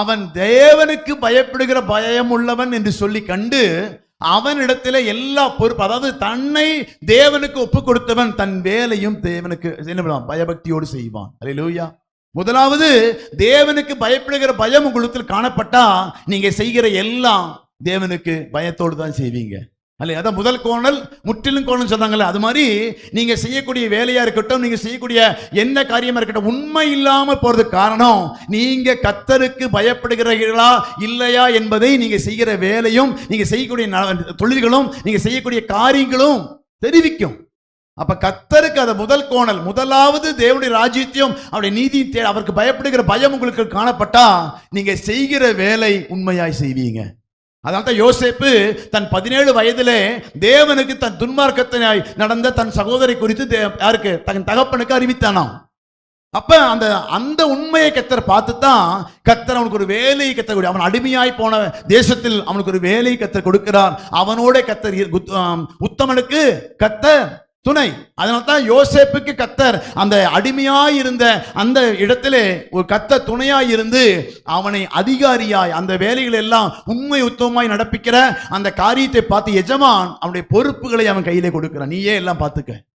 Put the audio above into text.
அவன் தேவனுக்கு பயப்படுகிற பயம் உள்ளவன் என்று சொல்லி கண்டு அவனிடத்தில் எல்லா பொறுப்பு அதாவது தன்னை தேவனுக்கு ஒப்பு கொடுத்தவன் தன் வேலையும் தேவனுக்கு என்ன பயபக்தியோடு செய்வான். அல்லேலூயா முதலாவது தேவனுக்கு பயப்படுகிற பயம் உங்களுக்கு காணப்பட்டா நீங்க செய்கிற எல்லாம் தேவனுக்கு பயத்தோடு தான் செய்வீங்க. அல்ல அதான் முதல் கோணல் முற்றிலும் கோணல் சொன்னாங்கல்ல அது மாதிரி நீங்கள் செய்யக்கூடிய வேலையாக இருக்கட்டும் நீங்கள் செய்யக்கூடிய என்ன காரியமாக இருக்கட்டும் உண்மை இல்லாமல் போகிறதுக்கு காரணம் நீங்கள் கத்தருக்கு பயப்படுகிறீர்களா இல்லையா என்பதை நீங்கள் செய்கிற வேலையும் நீங்கள் செய்யக்கூடிய தொழில்களும் நீங்கள் செய்யக்கூடிய காரியங்களும் தெரிவிக்கும். அப்ப கத்தருக்கு அதை முதல் கோணல் முதலாவது தேவனுடைய ராஜ்யத்தையும் அவருடைய நீதி அவருக்கு பயப்படுகிற பயம் உங்களுக்கு காணப்பட்டா நீங்க செய்கிற வேலை உண்மையாய் செய்வீங்க. அதனால தான் யோசேப்பு தன் பதினேழு வயதிலே தேவனுக்கு தன் துன்மார்க்கத்தினாய் நடந்த தன் சகோதரி குறித்து யாருக்கு? தன் தகப்பனுக்கு அறிவித்தானாம். அப்ப அந்த அந்த உண்மையை கத்தர் பார்த்து தான் கத்தர் அவனுக்கு ஒரு வேலையை கத்தர் கொடு- அவன் அடிமையாய் போன தேசத்தில் அவனுக்கு ஒரு வேலையை கத்தர் கொடுக்கிறார். அவனோட கத்தர் உத்தமனுக்கு கத்தர் துணை. அதனால தான் யோசேப்புக்கு கத்தர் அந்த அடிமையாய் இருந்த அந்த இடத்துல ஒரு கத்த துணையாய் இருந்து அவனை அதிகாரியாய் அந்த வேலைகள் எல்லாம் உண்மை உத்தமமாய் நடப்பிக்கிற அந்த காரியத்தை பார்த்து எஜமான் அவனுடைய பொறுப்புகளை அவன் கையிலே கொடுக்கிறான். நீயே எல்லாம் பார்த்துக்க.